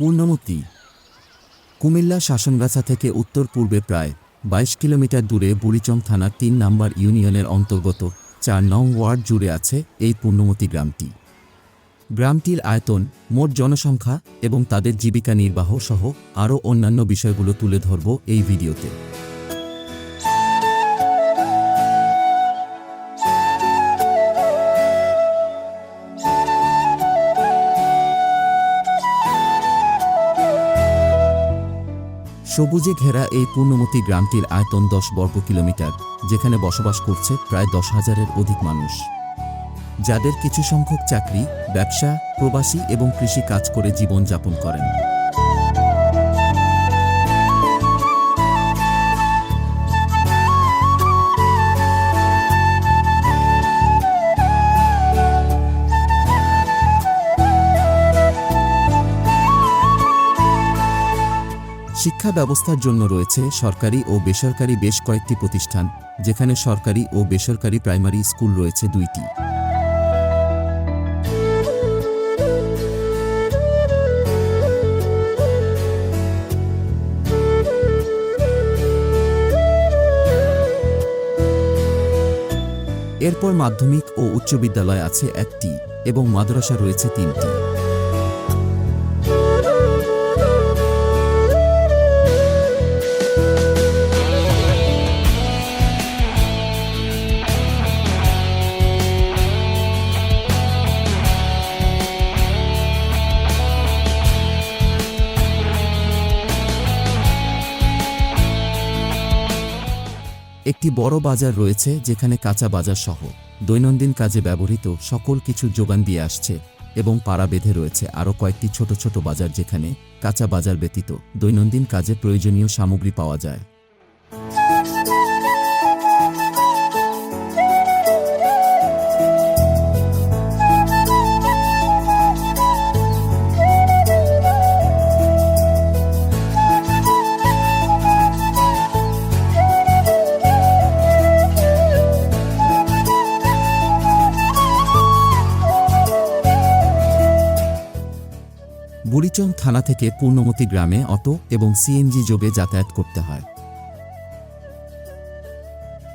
পূর্ণমতি কুমিল্লা শাসনগাছা থেকে উত্তর পূর্বে প্রায় বাইশ কিলোমিটার দূরে বুড়িচং থানার তিন নম্বর ইউনিয়নের অন্তর্গত চার নং ওয়ার্ড জুড়ে আছে এই পূর্ণমতি গ্রামটি। গ্রামটির আয়তন মোট জনসংখ্যা এবং তাদের জীবিকা নির্বাহ সহ আরও অন্যান্য বিষয়গুলো তুলে ধরব এই ভিডিওতে। সবুজে ঘেরা এই পূর্ণমতি গ্রামটির আয়তন দশ বর্গ কিলোমিটার, যেখানে বসবাস করছে প্রায় দশ হাজারের অধিক মানুষ। যাদের কিছু সংখ্যক চাকরি, ব্যবসা, প্রবাসী এবং কৃষি কাজ করে জীবনযাপন করেন। শিক্ষা ব্যবস্থার জন্য রয়েছে সরকারি ও বেসরকারি বেশ কয়েকটি প্রতিষ্ঠান, যেখানে সরকারি ও বেসরকারি প্রাইমারি স্কুল রয়েছে দুইটি। এরপর মাধ্যমিক ও উচ্চ বিদ্যালয় আছে একটি এবং মাদ্রাসা রয়েছে তিনটি। একটি বড় বাজার রয়েছে যেখানে কাঁচা বাজার সহ দৈনন্দিন কাজে ব্যবহৃত সকল কিছু যোগান দিয়ে আসছে এবং পাড়া বেঁধে রয়েছে আরও কয়েকটি ছোট ছোট বাজার যেখানে কাঁচা বাজার ব্যতীত দৈনন্দিন কাজে প্রয়োজনীয় সামগ্রী পাওয়া যায়। বুড়িচং থানা থেকে পূর্ণমতি গ্রামে অটো এবং সিএনজি যোগে যাতায়াত করতে হয়।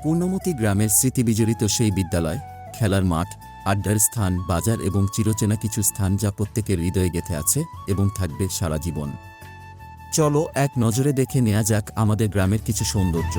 পূর্ণমতি গ্রামের স্মৃতিবিজড়িত সেই বিদ্যালয়, খেলার মাঠ, আড্ডার স্থান, বাজার এবং চিরচেনা কিছু স্থান যা প্রত্যেকের হৃদয়ে গেঁথে আছে এবং থাকবে সারা জীবন। চলো এক নজরে দেখে নেওয়া যাক আমাদের গ্রামের কিছু সৌন্দর্য।